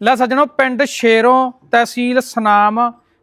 ਲੈ ਸੱਜਣੋ, ਪਿੰਡ ਸ਼ੇਰੋਂ ਤਹਿਸੀਲ ਸਨਾਮ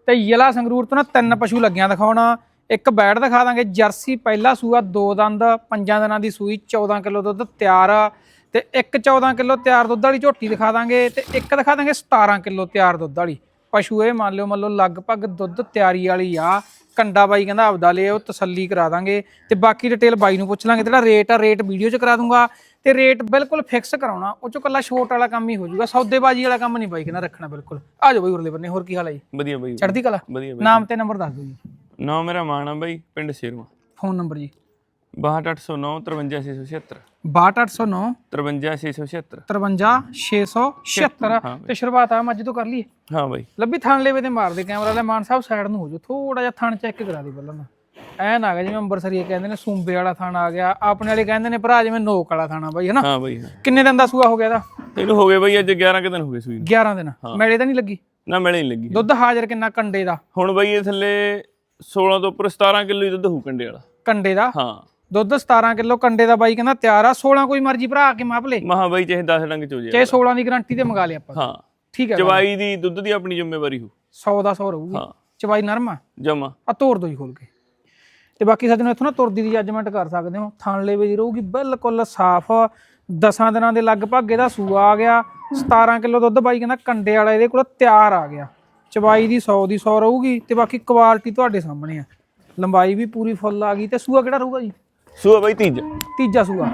ਤੇ ਜ਼ਿਲ੍ਹਾ ਸੰਗਰੂਰ ਤੋਂ ਨਾ ਤਿੰਨ ਪਸ਼ੂ ਲੱਗਿਆਂ ਦਿਖਾਉਣਾ। ਇੱਕ ਬੈੜ ਦਿਖਾ ਦਾਂਗੇ, ਜਰਸੀ ਪਹਿਲਾ ਸੂਆ, ਦੋ ਦੰਦ, ਪੰਜਾਂ ਦਿਨਾਂ ਦੀ ਸੂਈ 14 ਕਿਲੋ ਦੁੱਧ ਤਿਆਰ। ਆ ਤੇ ਇੱਕ 14 ਕਿਲੋ ਤਿਆਰ ਦੁੱਧ ਵਾਲੀ ਝੋਟੀ ਦਿਖਾ ਦਾਂਗੇ ਤੇ ਇੱਕ ਦਿਖਾ ਦਾਂਗੇ 17 ਕਿਲੋ ਤਿਆਰ ਦੁੱਧ ਵਾਲੀ। ਪਸ਼ੂ ਇਹ ਮੰਨ ਲਿਓ, ਮੰਨ ਲਓ ਲਗਭਗ ਦੁੱਧ ਤਿਆਰੀ ਵਾਲੀ ਆ। ਕੰਡਾ ਬਾਈ ਕਹਿੰਦਾ ਆਪਦਾ ਲੈ ਉਹ ਤਸੱਲੀ ਕਰਾ ਦਾਂਗੇ। ਤੇ ਬਾਕੀ ਡਿਟੇਲ ਬਾਈ ਨੂੰ ਪੁੱਛ ਲਾਂਗੇ ਜਿਹੜਾ ਰੇਟ ਆ ਰੇਟ ਵੀਡੀਓ 'ਚ ਕਰਾ ਦੂੰਗਾ। ਤੇ ਰੇਟ ਬਿਲਕੁਲ ਫਿਕਸ ਕਰਾਉਣਾ। ਉਹ ਚੋਂ ਕੱਲਾ ਛੋਟ ਵਾਲਾ ਕੰਮ ਹੀ ਹੋ ਜਾਊਗਾ। ਸੌਦੇਬਾਜ਼ੀ ਵਾਲਾ ਕੰਮ ਨਹੀਂ ਬਾਈ ਕਹਿੰਦਾ ਰੱਖਣਾ ਬਿਲਕੁਲ। ਆ ਜਾਓ ਬਾਈ ਉਰਲੇ ਬੰਨੇ ਹੋਰ ਕੀ ਹਾਲ ਹੈ ਜੀ? ਵਧੀਆ ਬਾਈ। ਚੜ੍ਹਦੀ ਕਲਾ? ਵਧੀਆ ਬਾਈ। ਨਾਮ ਤੇ ਨੰਬਰ ਦੱਸ ਦਿਓ ਜੀ। ਨਾਮ ਮੇਰਾ ਮਾਣਾ ਬਾਈ ਪਿੰਡ ਸ਼ੇਰਵਾ। ਫੋਨ ਨੰਬਰ ਜੀ। 62809 53676 62809 53676 53676 ਤੇ ਸ਼ੁਰੂਆਤ ਆ ਮੱਝ ਤੋਂ ਕਰ ਲਈਏ। ਹਾਂ ਬਾਈ। ਲੱਭੀ ਥਣ ਲੈਵੇ ਤੇ ਮਾਰ ਦੇ ਕੈਮਰਾ ਲੈ ਮਾਨ ਸਾਹਿਬ ਸਾਈਡ ਨੂੰ ਹੋ ਜਾਓ। ਥੋੜਾ ਜਿਹਾ ਥਣ ਚੈੱਕ ਕਰਾ ਦੇ ਪਹਿਲਾਂ ਐਨ ਆ ਗਿਆ ਜਿਵੇਂ ਅੰਬਰਸਰੀਏ ਕਹਿੰਦੇ ਨੇ ਸੂੰਬੇ ਵਾਲਾ ਥਣ ਆ ਗਿਆ ਆਪਣੇ ਵਾਲੇ ਕਹਿੰਦੇ ਨੇ ਭਰਾ ਜਿਵੇਂ ਨੋਕ ਵਾਲਾ ਥਾਣਾ ਬਾਈ ਹਨਾ? ਹਾਂ ਬਾਈ ਕਿੰਨੇ ਦਿਨ ਦਾ ਸੂਆ ਹੋ ਗਿਆ ਇਹਦਾ? ਇਹਨੂੰ ਹੋ ਗਏ ਬਾਈ ਅੱਜ 11 ਕੁ ਦਿਨ ਹੋ ਗਏ ਸੂਈ ਨੂੰ। 11 ਦਿਨ। ਮੇਲੇ ਤਾਂ ਨਹੀਂ ਲੱਗੀ? ਨਾ ਮਿਲੇ ਨਹੀਂ ਲੱਗੀ। ਦੁੱਧ ਹਾਜ਼ਰ ਕਿੰਨਾ ਕੰਡੇ ਦਾ? ਹੁਣ ਬਾਈ ਇਹ ਥੱਲੇ 16 ਤੋਂ ਉੱਪਰ 17 ਕਿਲੋ ਹੀ ਦੁੱਧ ਹੋਊ ਕੰਡੇ ਵਾਲਾ। ਕੰਡੇ ਦਾ? ਹਾਂ। ਦੁੱਧ 17 ਕਿਲੋ ਕੰਡੇ ਦਾ ਬਾਈ ਕਹਿੰਦਾ ਤਿਆਰ ਆ 16 ਕੋਈ ਮਰਜ਼ੀ ਭਰਾ ਆ ਕੇ ਮਾਪ ਲੇ। ਮਹਾ ਬਾਈ ਚਾਹੇ 10 ਡੰਗ ਚੋ ਜੇ ਚਾਹੇ 16 ਦੀ ਗਾਰੰਟੀ ਤੇ ਮੰਗਾ ਲਿਆ ਆਪਾਂ। ਹਾਂ। ਠੀਕ ਹੈ ਚਵਾਈ ਦੀ ਦੁੱਧ ਦੀ ਆਪਣੀ ਜ਼ਿੰਮੇਵਾਰੀ ਹੋ 100 ਦਾ 100 ਰਹੂਗੀ। ਹਾਂ। ਚਵਾਈ ਨਰਮ ਆ? ਜਮਾ। ਆ ਤੋੜ ਦੋ ਜੀ ਖੋਲ ਕੇ। ਤੇ ਬਾਕੀ ਸੱਜਣੋ ਇੱਥੋਂ ਨਾ ਤੁਰਦੀ ਦੀ ਜੱਜਮੈਂਟ ਕਰ ਸਕਦੇ ਹੋ। ਥਣ ਲੇਵੇ ਦੀ ਰਹੂਗੀ ਬਿਲਕੁਲ ਸਾਫ਼। ਦਸਾਂ ਦਿਨਾਂ ਦੇ ਲਗਭਗ ਇਹਦਾ ਸੂਆ ਆ ਗਿਆ। 17 ਕਿਲੋ ਦੁੱਧ ਬਾਈ ਕਹਿੰਦਾ ਕੰਡੇ ਵਾਲਾ ਇਹਦੇ ਕੋਲ ਤਿਆਰ ਆ ਗਿਆ। ਚਵਾਈ ਦੀ 100 ਦੀ 100 ਰਹੂਗੀ ਤੇ ਬਾਕੀ ਕੁਆਲਿਟੀ ਤੁਹਾਡੇ ਸਾਹਮਣੇ ਆ। ਲੰਬਾਈ ਵੀ ਪੂਰੀ ਫੁੱਲ ਆ ਗਈ ਤੇ ਸੂਆ ਕਿਹੜਾ ਰਹੂਗਾ ਜੀ? ਸੂਆ ਬਾਈ ਤੀਜ। ਤੀਜਾ ਸੂਆ।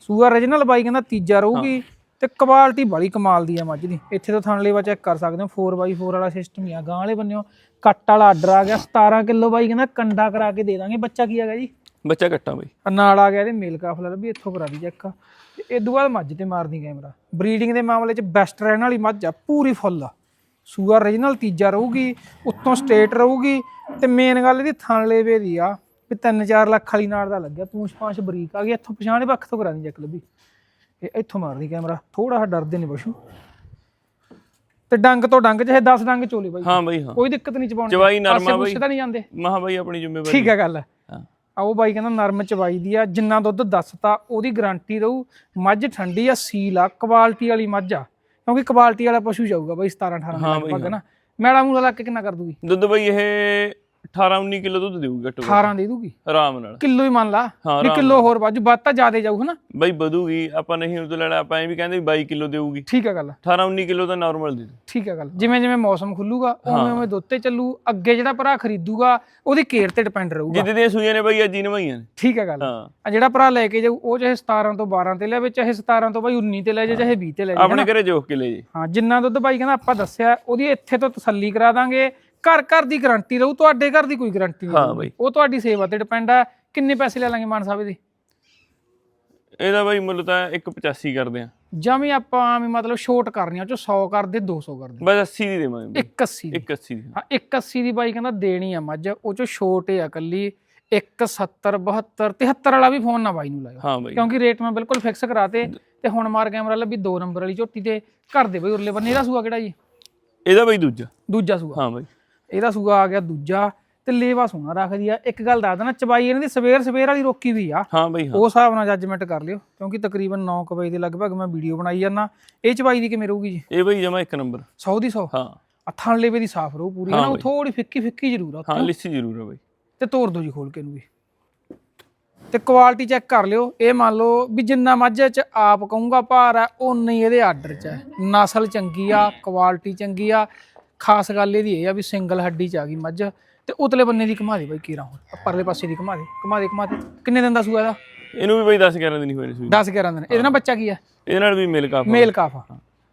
ਸੂਆ origignal ਬਾਈ ਕਹਿੰਦਾ ਤੀਜਾ ਰਹੂਗੀ। ਤੇ ਕੁਆਲਿਟੀ ਬੜੀ ਕਮਾਲ ਦੀ ਆ ਮੱਝ ਦੀ। ਇੱਥੇ ਤੋਂ ਥਣ ਲੇਵਾ ਚੈੱਕ ਕਰ ਸਕਦੇ ਹੋ 4x4 ਵਾਲਾ ਸਿਸਟਮ ਹੀ ਆ। ਗਾਂ ਵਾਲੇ ਬੰਨਿਓ ਕੱਟ ਵਾਲਾ ਆਰਡਰ ਆ ਗਿਆ 17 ਕਿਲੋ ਬਾਈ ਕਹਿੰਦਾ ਕੰਡਾ ਕਰਾ ਕੇ ਦੇ ਦਾਂਗੇ। ਬੱਚਾ ਕੀ ਹੈਗਾ ਜੀ? ਬੱਚਾ ਕੱਟਾ ਬਾਈ। ਨਾਲ ਆ ਗਿਆ ਇਹਦੇ ਮੇਲ ਕਾਫਲਾ ਵੀ ਇੱਥੋਂ ਕਰਾ ਦੀ ਚੈੱਕ ਤੇ ਇਹ ਤੋਂ ਬਾਅਦ ਮੱਝ ਤੇ ਮਾਰਦੀ ਕੈਮਰਾ ਬਰੀਡਿੰਗ ਦੇ ਮਾਮਲੇ 'ਚ ਬੈਸਟ ਰਹਿਣ ਵਾਲੀ ਮੱਝ ਆ ਪੂਰੀ ਫੁੱਲ ਆ। ਸੂਆ origignal ਤੀਜਾ ਰਹੂਗੀ ਉੱਤੋਂ ਸਟੇਟ ਰਹੂਗੀ। ਤੇ ਮੇਨ ਗੱਲ ਇਹਦੀ ਥਣ ਲੇਵੇ ਦੀ ਆ ਵੀ 3-4 ਲੱਖ ਵਾਲੀ ਨਾਲ ਦਾ ਲੱਗਿਆ ਪੂੰਛ ਪਾਂਛ ਬਰੀਕ ਆ ਗਈ ਇੱਥੋਂ ਪਛਾਣੇ ਪੱਖ ਤੋਂ ਕਰਾ ਦੀ ਚੈੱਕ ਲੱਭੀ। ਇਹ ਇੱਥੋਂ ਮਾਰਦੀ ਕੈਮਰਾ ਥੋੜਾ ਜਿਹਾ ਡਰਦੇ ਨੇ ਪਸ਼ੂ। ਤੇ ਡੰਗ ਤੋਂ ਡੰਗ ਚਾਹੇ 10 ਡੰਗ ਚੋਲੇ ਬਾਈ। ਹਾਂ ਬਾਈ ਹਾਂ। ਕੋਈ ਦਿੱਕਤ ਨਹੀਂ ਚਪਾਉਣੀ ਚਵਾਈ ਨਰਮਾ ਬਾਈ। ਨਹੀਂ ਜਾਂਦੇ। ਮਹਾ ਬਾਈ ਆਪਣੀ ਜ਼ਿੰਮੇਵਾਰੀ। ਠੀਕ ਹੈ ਗੱਲ। ਹਾਂ। ਆ ਉਹ ਬਾਈ ਕਹਿੰਦਾ ਨਰਮ ਚਵਾਈ ਦੀ ਆ ਜਿੰਨਾ ਦੁੱਧ ਦੱਸਤਾ ਉਹਦੀ ਗਾਰੰਟੀ ਰਹੂ ਮੱਝ ਠੰਡੀ ਆ ਸੀਲ ਆ ਕੁਆਲਿਟੀ ਵਾਲੀ ਮੱਝ ਆ। ਕਿਉਂਕਿ ਕੁਆਲਿਟੀ ਵਾਲਾ ਪਸ਼ੂ ਜਾਊਗਾ ਬਾਈ 17 18 ਹਾਂ ਲਗਭਗ ਨਾ। ਮੈਲਾ ਮੂਲਾ ਲਾ ਕੇ ਕਿੰਨਾ ਕਰ ਦੂਗੀ ਦੁੱਧ ਬਾਈ ਇਹ 18 19 ਕਿਲੋ ਦੁੱਧ ਦੇਊਗੀ ਘੱਟੋ ਘੱਟ। 18 ਦੇ ਦੂਗੀ ਆਰਾਮ ਨਾਲ। ਕਿਲੋ ਹੀ ਮੰਨ ਲਾ। ਹਾਂ, ਵੀ ਕਿਲੋ ਹੋਰ ਬਾਜੂ ਵੱਧ ਤਾਂ ਜ਼ਿਆਦੇ ਜਾਊ ਹਨਾ? ਬਾਈ ਵਧੂਗੀ ਆਪਾਂ ਨਹੀਂ ਉਦੋਂ ਲੈਣਾ ਆਪਾਂ ਐਂ ਵੀ ਕਹਿੰਦੇ ਵੀ 22 ਕਿਲੋ ਦੇਊਗੀ। ਠੀਕ ਹੈ ਗੱਲ। 18 19 ਕਿਲੋ ਤਾਂ ਨਾਰਮਲ ਦੇ ਦੂ ਠੀਕ ਹੈ ਗੱਲ। ਜਿਵੇਂ ਜਿਵੇਂ ਮੌਸਮ ਖੁੱਲੂਗਾ ਉਵੇਂ ਉਵੇਂ ਦੁੱਧ ਤੇ ਚੱਲੂ। ਅੱਗੇ ਜਿਹੜਾ ਭਰਾ ਖਰੀਦੂਗਾ ਉਹਦੀ ਕੇਅਰ ਤੇ ਡਿਪੈਂਡ ਰਹੂਗਾ। ਜਿੱਦ ਦੀਆਂ ਸੂਈਆਂ ਨੇ ਬਾਈ ਅੱਜ ਹੀ ਨਵਾਈਆਂ ਨੇ। ਠੀਕ ਹੈ ਗੱਲ। ਹਾਂ। ਆ ਜਿਹੜਾ ਭਰਾ ਲੈ ਕੇ ਜਾਊ ਉਹ ਚਾਹੇ 17 ਤੋਂ 12 ਤੇ ਲੈਵੇ ਚਾਹੇ 17 ਤੋਂ ਬਾਈ 19 ਤੇ ਲੈ ਜਾ ਚਾਹੇ 20 ਤੇ ਲੈ ਜਾ ਆਪਣੇ ਘਰੇ ਜੋਖ ਕੇ ਲੈ ਜੀ ਹਾਂ ਜਿੰਨਾ ਦੁੱਧ ਬਾਈ ਕਹਿੰਦਾ ਆਪਾਂ ਦੱਸਿਆ ਉਹਦੀ ਇੱਥੇ ਤੋਂ ਤਸੱਲੀ ਕਰਾ ਦਾਂਗੇ। ਘਰ ਘਰ ਦੀ ਗਾਰੰਟੀ ਰਹੂ ਤੁਹਾਡੇ ਘਰ ਦੀ ਕੋਈ ਗਾਰੰਟੀ ਨਹੀਂ ਹਾਂ। ਬਾਈ। ਉਹ ਤੁਹਾਡੀ ਸੇਵਾ ਤੇ ਡਿਪੈਂਡ ਆ ਕਿੰਨੇ ਪੈਸੇ ਲੈ ਲਾਂਗੇ ਮਾਨ ਸਾਹਿਬ ਦੇ ਇਹਦਾ ਬਾਈ ਮੁੱਲ ਤਾਂ 185 ਕਰਦੇ ਆ। ਜਮੀ ਆਪਾਂ ਵੀ ਮਤਲਬ ਛੋਟ ਕਰਨੀ ਆ ਉਹ ਚੋਂ 100 ਕਰਦੇ 200 ਕਰਦੇ। ਬਸ 80 ਦੀ ਦੇਵਾਂਗੇ ਬਾਈ। 180 ਦੀ। 180 ਦੀ। ਹਾਂ 180 ਦੀ ਬਾਈ ਕਹਿੰਦਾ ਦੇਣੀ ਆ ਮੱਝ ਉਹ ਚੋਂ ਛੋਟ ਆ ਕੱਲੀ 170 72 73 ਵਾਲਾ ਵੀ ਫੋਨ ਨਾ ਬਾਈ ਨੂੰ ਲਾਇਓ। ਹਾਂ ਬਾਈ। ਕਿਉਂਕਿ ਰੇਟ ਮੈਂ ਬਿਲਕੁਲ ਫਿਕਸ ਕਰਾਤੇ ਤੇ ਹੁਣ ਮਾਰ ਕੈਮਰਾ ਲੱਭੀ 2 ਨੰਬਰ ਵਾਲੀ ਝੋਟੀ ਤੇ ਘਰ ਦੇ ਬਾਈ ਉਰਲੇ ਬੰਨੇ ਇਹਦਾ ਸੂਆ ਕਿਹੜਾ ਜੀ? ਇਹਦਾ ਬਾਈ ਦੂਜਾ। ਦੂਜਾ ਸੂਆ। ਹਾਂ ਬਾਈ। ਇਹਦਾ ਸੂਆ ਆ ਗਿਆ ਦੂਜਾ ਤੇ ਲੇਵਾ ਸੋਨਾ ਰੱਖਦੀ ਆ। ਇੱਕ ਗੱਲ ਦੱਸ ਦੇਣਾ ਚਬਾਈ ਇਹਨਾਂ ਦੀ ਸਵੇਰ ਸਵੇਰ ਵਾਲੀ ਰੋਕੀ ਵੀ ਆ। ਹਾਂ ਬਾਈ ਹਾਂ। ਉਹ ਹਿਸਾਬ ਨਾਲ ਜੱਜਮੈਂਟ ਕਰ ਲਿਓ ਕਿਉਂਕਿ ਤਕਰੀਬਨ 9 ਕੁ ਵਜੇ ਦੇ ਲਗਭਗ ਮੈਂ ਵੀਡੀਓ ਬਣਾਈ ਜਾਂਦਾ। ਇਹ ਚਬਾਈ ਦੀ ਕਿਵੇਂ ਰਹੂਗੀ ਜੀ? ਇਹ ਬਾਈ ਜਮਾ ਇੱਕ ਨੰਬਰ 100 ਦੀ 100 ਹਾਂ। ਅੱਥਾਂ ਲੇਵੇ ਦੀ ਸਾਫ਼ ਰਹੂ ਪੂਰੀ ਨਾ ਥੋੜੀ ਫਿੱਕੀ ਫਿੱਕੀ ਜ਼ਰੂਰ ਆ ਹਾਂ ਲਿੱਸੀ ਜ਼ਰੂਰ ਹੈ ਬਾਈ। ਤੇ ਤੋੜ ਦੋ ਜੀ ਖੋਲ ਕੇ ਇਹਨੂੰ ਵੀ। ਤੇ ਕੁਆਲਿਟੀ ਚੈੱਕ ਕਰ ਲਿਓ। ਇਹ ਮੰਨ ਲਓ ਵੀ ਜਿੰਨਾ ਮਾਝੇ ਚ ਆਪ ਕਹੂੰਗਾ ਭਾਰ ਆ ਉਨਾ ਹੀ ਇਹਦੇ ਆਰਡਰ ਚ ਹੈ ਨਸਲ ਚੰਗੀ ਆ ਕੁਆਲਿਟੀ ਚੰਗੀ ਆ ਖਾਸ ਗੱਲ ਇਹਦੀ ਇਹ ਆ ਵੀ ਸਿੰਗਲ ਹੱਡੀ ਚ ਆ ਗਈ ਮੱਝ ਤੇ ਉਤਲੇ ਬੰਨੇ ਦੀ ਘੁਮਾ ਦੇ ਬਾਈ ਕੀਰਾ ਹੁਣ ਪਰਲੇ ਪਾਸੇ ਦੀ ਘੁਮਾ ਦੇ ਘੁਮਾ ਦੇ ਘੁਮਾ ਦੇ। ਕਿੰਨੇ ਦਿਨ ਦਾ ਸੂਆ ਇਹਦਾ? ਇਹਨੂੰ ਵੀ ਬਾਈ 10 11 ਦਿਨ ਹੀ ਹੋਏ ਨੇ ਸੂਈ 10 11 ਦਿਨ। ਇਹਦੇ ਨਾਲ ਬੱਚਾ ਕੀ ਆ? ਇਹਦੇ ਨਾਲ ਵੀ ਮਿਲ ਕਾਫ ਮੇਲ ਕਾਫਾ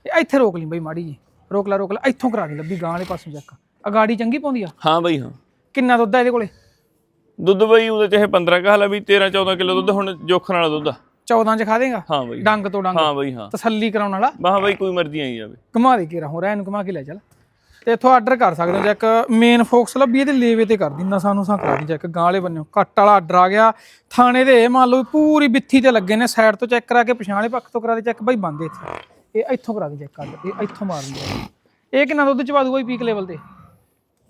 ਇੱਥੇ ਰੋਕ ਲਈ ਬਾਈ ਮਾੜੀ ਜੀ। ਰੋਕ ਲੈ ਰੋਕ ਲੈ ਇੱਥੋਂ ਕਰਾ ਦੇ ਲੱਭੀ ਗਾਂ ਵਾਲੇ ਪਾਸੋਂ ਚੱਕ। ਅਗਾੜੀ ਚੰਗੀ ਪਾਉਂਦੀ ਆ? ਹਾਂ ਬਾਈ ਹਾਂ। ਕਿੰਨਾ ਦੁੱਧ ਆ ਇਹਦੇ ਕੋਲੇ? ਦੁੱਧ ਬਾਈ ਉਹਦੇ ਚਾਹੇ 15 ਕਹਲਾ ਵੀ 13 14 ਕਿਲੋ ਦੁੱਧ ਹੁਣ ਜੋਖਣ ਵਾਲਾ ਦੁੱਧ ਆ। 14 ਚ ਖਾ ਦੇਗਾ? ਹਾਂ ਬਾਈ। ਡੰਗ ਤੋਂ ਡੰਗ। ਹਾਂ ਬਾਈ ਹਾਂ। ਤਸੱਲੀ ਕਰਾਉਣ ਵਾਲਾ? ਬਾਹ ਬਾਈ ਕੋਈ ਮਰਜ਼ੀ ਆਈ ਜਾਵੇ। ਘੁਮਾ ਦੇ ਕੇ ਰਹੋ ਰਹਿ ਨੂੰ ਘੁਮਾ ਕੇ ਲੈ ਚੱਲ। ਤੇ ਇੱਥੋਂ ਆਰਡਰ ਕਰ ਸਕਦੇ ਹੋ ਜੇ ਇੱਕ ਮੇਨ ਫੋਕਸ ਲੱਭੀ ਇਹਦੇ ਲੇਵੇ ਤੇ ਕਰ ਦਿੰਦਾ ਸਾਨੂੰ ਸਾਂ ਕਰਾ ਦੀ ਚੈੱਕ ਗਾਂ ਵਾਲੇ ਬੰਨਿਓ ਕੱਟ ਵਾਲਾ ਆਰਡਰ ਆ ਗਿਆ। ਥਾਣੇ ਦੇ ਮੰਨ ਲਓ ਪੂਰੀ ਬਿੱਥੀ ਤੇ ਲੱਗੇ ਨੇ ਸਾਈਡ ਤੋਂ ਚੈੱਕ ਕਰਾ ਕੇ ਪਛਾਣੇ ਪੱਖ ਤੋਂ ਕਰਾ ਦੇ ਚੈੱਕ ਬਾਈ ਬੰਦੇ ਇੱਥੇ। ਇਹ ਇੱਥੋਂ ਕਰਾ ਦੇ ਚੈੱਕ ਕਰ ਇਹ ਇੱਥੋਂ ਮਾਰ ਲਿਆ ਇਹ ਕਿੰਨਾ ਦੁੱਧ ਚਵਾ ਦੂ ਬਾਈ ਪੀਕ ਲੈਵਲ ਤੇ?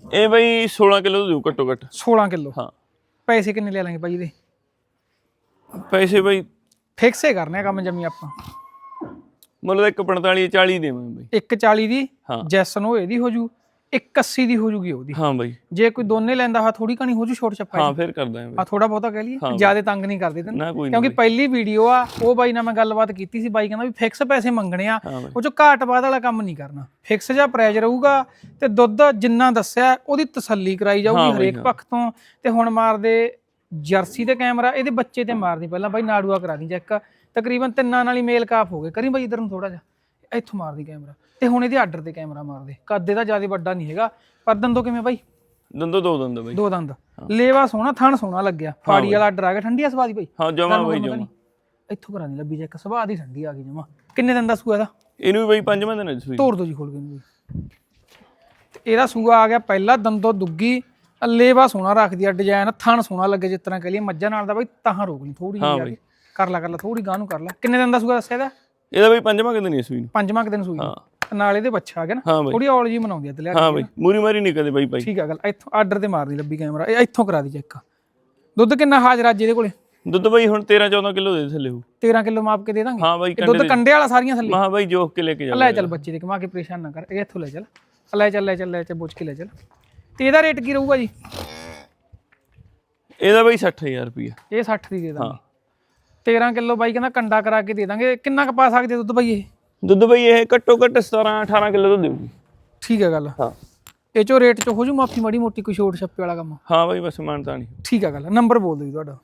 ਇਹ ਬਾਈ 16 ਕਿਲੋ ਦੇਊ ਘੱਟੋ ਘੱਟ। 16 ਕਿਲੋ? ਹਾਂ। ਪੈਸੇ ਕਿੰਨੇ ਲੈ ਲਾਂਗੇ ਬਾਈ ਇਹਦੇ? ਪੈਸੇ ਬਾਈ ਫਿਕਸ ਹੀ ਕਰਨੇ ਆ ਕੰਮ ਜਮੀ ਆਪਾਂ। ਤਾਂ 145 40 ਦੇਵਾਂ ਬਾਈ। 140 ਦੀ ਹਾਂ। ਜੈਸ ਨੂੰ ਇਹਦੀ ਹੋ ਜੂ 180 ਦੀ ਹੋ ਜੂਗੀ ਉਹਦੀ। ਹਾਂ ਬਾਈ। ਜੇ ਕੋਈ ਦੋਨੇ ਲੈਂਦਾ ਹਾ ਥੋੜੀ ਕਣੀ ਹੋ ਜੂ ਛੋਟ ਛੱਪਾ ਹਾਂ ਫਿਰ ਕਰਦਾ ਹਾਂ ਆ ਬਾਈ ਥੋੜਾ ਬਹੁਤਾ ਕਹਿ ਲਈਏ। ਜ਼ਿਆਦਾ ਤੰਗ ਨਹੀਂ ਕਰਦੇ ਤੈਨੂੰ। ਨਾ ਕੋਈ ਕਿਉਂਕਿ ਪਹਿਲੀ ਵੀਡੀਓ ਆ ਉਹ ਬਾਈ ਨਾਲ ਮੈਂ ਗੱਲਬਾਤ ਕੀਤੀ ਸੀ। ਬਾਈ ਕਹਿੰਦਾ ਵੀ ਫਿਕਸ ਪੈਸੇ ਮੰਗਣੇ ਆ ਹਾਂ ਬਾਈ। ਉਹ ਚ ਘਾਟ ਬਾਦ ਵਾਲਾ ਕੰਮ ਨਹੀਂ ਕਰਨਾ। ਫਿਕਸ ਜਾਂ ਪ੍ਰਾਈਜ਼ ਰਹੂਗਾ ਤੇ ਦੁੱਧ ਜਿੰਨਾ ਦੱਸਿਆ ਉਹਦੀ ਤਸੱਲੀ ਕਰਾਈ ਹਾਂ ਜਾਊਗੀ ਬਾਈ, ਹਰੇਕ ਹਾਂ। ਪੱਖ ਤੋਂ। ਤੇ ਹੁਣ ਮਾਰਦੇ ਜਰਸੀ ਤੇ ਕੈਮਰਾ ਇਹਦੇ ਬੱਚੇ ਤੇ ਮਾਰਦੀ। ਪਹਿਲਾਂ ਬਾਈ ਨਾੜੂਆ ਕਰਾ ਦੀ ਚੈੱਕ। ਤਕਰੀਬਨ ਤਿੰਨਾਂ ਨਾਲ ਹੀ ਮੇਲ ਕਾਫ ਹੋ ਗਏ। ਕਰੀ ਬਾਈ ਇਧਰ ਨੂੰ ਥੋੜਾ ਜਿਹਾ। ਇੱਥੋਂ ਮਾਰਦੀ ਕੈਮਰਾ। ਤੇ ਹੁਣ ਇਹਦੇ ਆਰਡਰ ਤੇ ਕੈਮਰਾ ਮਾਰਦੇ। ਕੱਦ ਇਹਦਾ ਜ਼ਿਆਦਾ ਵੱਡਾ ਨਹੀਂ ਹੈਗਾ। ਪਰ ਦੰਦੋ ਕਿਵੇਂ ਬਾਈ? ਦੰਦੋ ਦੋ ਦੰਦ ਬਾਈ। ਦੋ ਦੰਦ। ਲੇਵਾ ਸੋਹਣਾ ਥਣ ਸੋਹਣਾ ਲੱਗਿਆ। ਫਾੜੀ ਵਾਲਾ ਆਰਡਰ ਆ ਗਿਆ। ਠੰਡੀ ਆ ਸਵਾਦੀ ਬਾਈ। ਹਾਂ ਜਮਾ ਬਾਈ ਜਮਾ। ਇੱਥੋਂ ਕਰਾ ਦੀ ਲੱਭੀ ਚੈੱਕ ਸਵਾਦ ਹੀ ਠੰਡੀ ਆ ਗਈ ਜਮਾ। ਕਿੰਨੇ ਦਿਨ ਦਾ ਸੂਆ ਦਾ ਇਹਨੂੰ ਵੀ ਬਾਈ ਪੰਜਵਾਂ ਦਿਨ ਹੈ ਸੂਈ। ਤੋੜ ਦੋ ਜੀ ਖੋਲ ਕੇ ਇਹਨੂੰ। ਤੇ ਇਹਦਾ ਸੂਆ ਆ ਗਿਆ ਪਹਿਲਾ ਦੰਦੋ ਦੁੱਗੀ। ਲੇਵਾ ਸੋਹਣਾ ਰੱਖਦੀ ਆ ਡਿਜ਼ਾਈਨ। ਥਣ ਸੋਹਣਾ ਲੱਗੇ ਜਿਸ ਤਰ੍ਹਾਂ ਕਹ ਲਈਏ। ਮੱਝਾਂ ਨਾਲ ਦਾ ਬਾਈ ਤਾਹਾਂ ਰੋਕ ਲਈ ਥੋੜੀ ਜਿਹੀ ਆ ਬਾਈ। ਕਰ ਲਾ ਕਰ ਲਾ ਥੋੜੀ ਗਾਂ ਨੂੰ ਕਰ ਲਾ। ਕਿੰਨੇ ਦਿਨ ਦਾ ਸੂਆ ਦੱਸਿਆ ਇਹਦਾ? ਇਹਦਾ ਬਾਈ ਪੰਜਵਾਂ ਕਿਤੇ ਨਹੀਂ ਸੂਈ ਨੂੰ? ਪੰਜਵਾਂ ਕੁ ਦਿਨ ਸੂਈ ਹਾਂ। ਨਾਲ ਇਹਦੇ ਬੱਚਾ ਆ ਗਿਆ ਨਾ ਹਾਂ ਥੋੜੀ ਔਲ ਜੀ ਮਨਾਉਂਦੀ ਆ ਤੇ ਲਿਆ ਹਾਂ ਬਾਈ ਮੂਰੀ ਮਾਰੀ ਨਹੀਂ ਕਦੇ ਬਾਈ ਬਾਈ ਠੀਕ ਆ ਗੱਲ ਇੱਥੋਂ ਆਰਡਰ ਤੇ ਮਾਰਦੀ ਲੱਭੀ ਕੈਮਰਾ ਇਹ ਇੱਥੋਂ ਕਰਾ ਦੀ ਚੈੱਕ। ਦੁੱਧ ਕਿੰਨਾ ਹਾਜ਼ਰ ਅੱਜ ਇਹਦੇ ਕੋਲੇ? ਦੁੱਧ ਬਾਈ ਹੁਣ 13 14 ਕਿਲੋ ਦੇ ਥੱਲੇ ਹੋ 13 ਕਿਲੋ ਮਾਪ ਕੇ ਦੇ ਦਾਂਗੇ? ਹਾਂ ਬਾਈ ਦੁੱਧ ਕੰਡੇ ਵਾਲਾ ਸਾਰੀਆਂ ਥੱਲੇ? ਮਹਾ ਬਾਈ ਜੋਖ ਕੇ ਲੈ ਕੇ ਜਾ ਲੈ ਚੱਲ ਬੱਚੇ ਦੇ ਕਮਾ ਕੇ ਪਰੇਸ਼ਾਨ ਨਾ ਕਰ। ਇਹ ਇੱਥੋਂ ਲੈ ਚੱਲ। ਲੈ ਚੱਲ ਲੈ ਚੱਲ ਲੈ ਚੱਲ ਪੁੱਛ ਕੇ ਲੈ ਚੱਲ। ਤੇ ਇਹਦਾ ਰੇਟ ਕੀ ਰਹੂਗਾ ਜੀ? ਇਹਦਾ ਬਾਈ 60000 ਰੁਪਇਆ ਇਹ 60 ਦੀ ਦੇ ਦਾਂਗੇ। 13 ਕਿਲੋ ਬਾਈ ਕਹਿੰਦਾ ਕੰਡਾ ਕਰਾ ਕੇ ਦੇ ਦਾਂਗੇ ਕਿੰਨਾ ਕ ਪਾ ਸਕਦੇ ਦੁੱਧ ਬਾਈ ਇਹ? ਦੁੱਧ ਬਾਈ ਇਹ ਘੱਟੋ ਘੱਟ 17 18 ਕਿਲੋ ਦੁੱਧ ਦੇਊਗੀ। ਠੀਕ ਹੈ ਗੱਲ। ਹਾਂ। ਇਹ ਚੋ ਰੇਟ ਚ ਹੋ ਜੂ ਮਾਫੀ ਮੜੀ ਮੋਟੀ ਕੋਈ ਛੋਟ ਛੱਪੇ ਵਾਲਾ ਕੰਮ? ਹਾਂ ਬਾਈ ਬਸ ਮਾਨਤਾ ਨਹੀਂ। ਠੀਕ ਹੈ ਗੱਲ ਨੰਬਰ ਬੋਲ ਦਿਓ ਤੁਹਾਡਾ।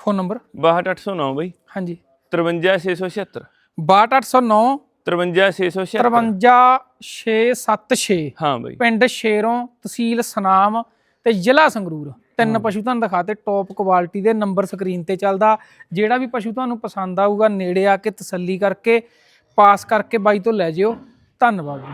Phone number? 62809 ਬਾਈ। ਹਾਂਜੀ। 53676 62809 53676 53676 ਹਾਂ ਬਾਈ। ਪਿੰਡ ਸ਼ੇਰੋਂ ਤਹਿਸੀਲ ਸਨਾਮ ਤੇ ਜ਼ਿਲ੍ਹਾ ਸੰਗਰੂਰ। ਤਿੰਨ ਪਸ਼ੂ ਤੁਹਾਨੂੰ ਦਿਖਾਤੇ ਟੌਪ ਕੁਆਲਿਟੀ ਦੇ ਨੰਬਰ ਸਕਰੀਨ ਤੇ ਚੱਲਦਾ। ਜਿਹੜਾ ਵੀ ਪਸ਼ੂ ਤੁਹਾਨੂੰ ਪਸੰਦ ਆਊਗਾ ਨੇੜੇ ਆ ਕੇ ਤਸੱਲੀ ਕਰਕੇ ਪਾਸ ਕਰਕੇ ਬਾਈ ਤੋਂ ਲੈ ਜਿਓ। ਧੰਨਵਾਦ ਜੀ।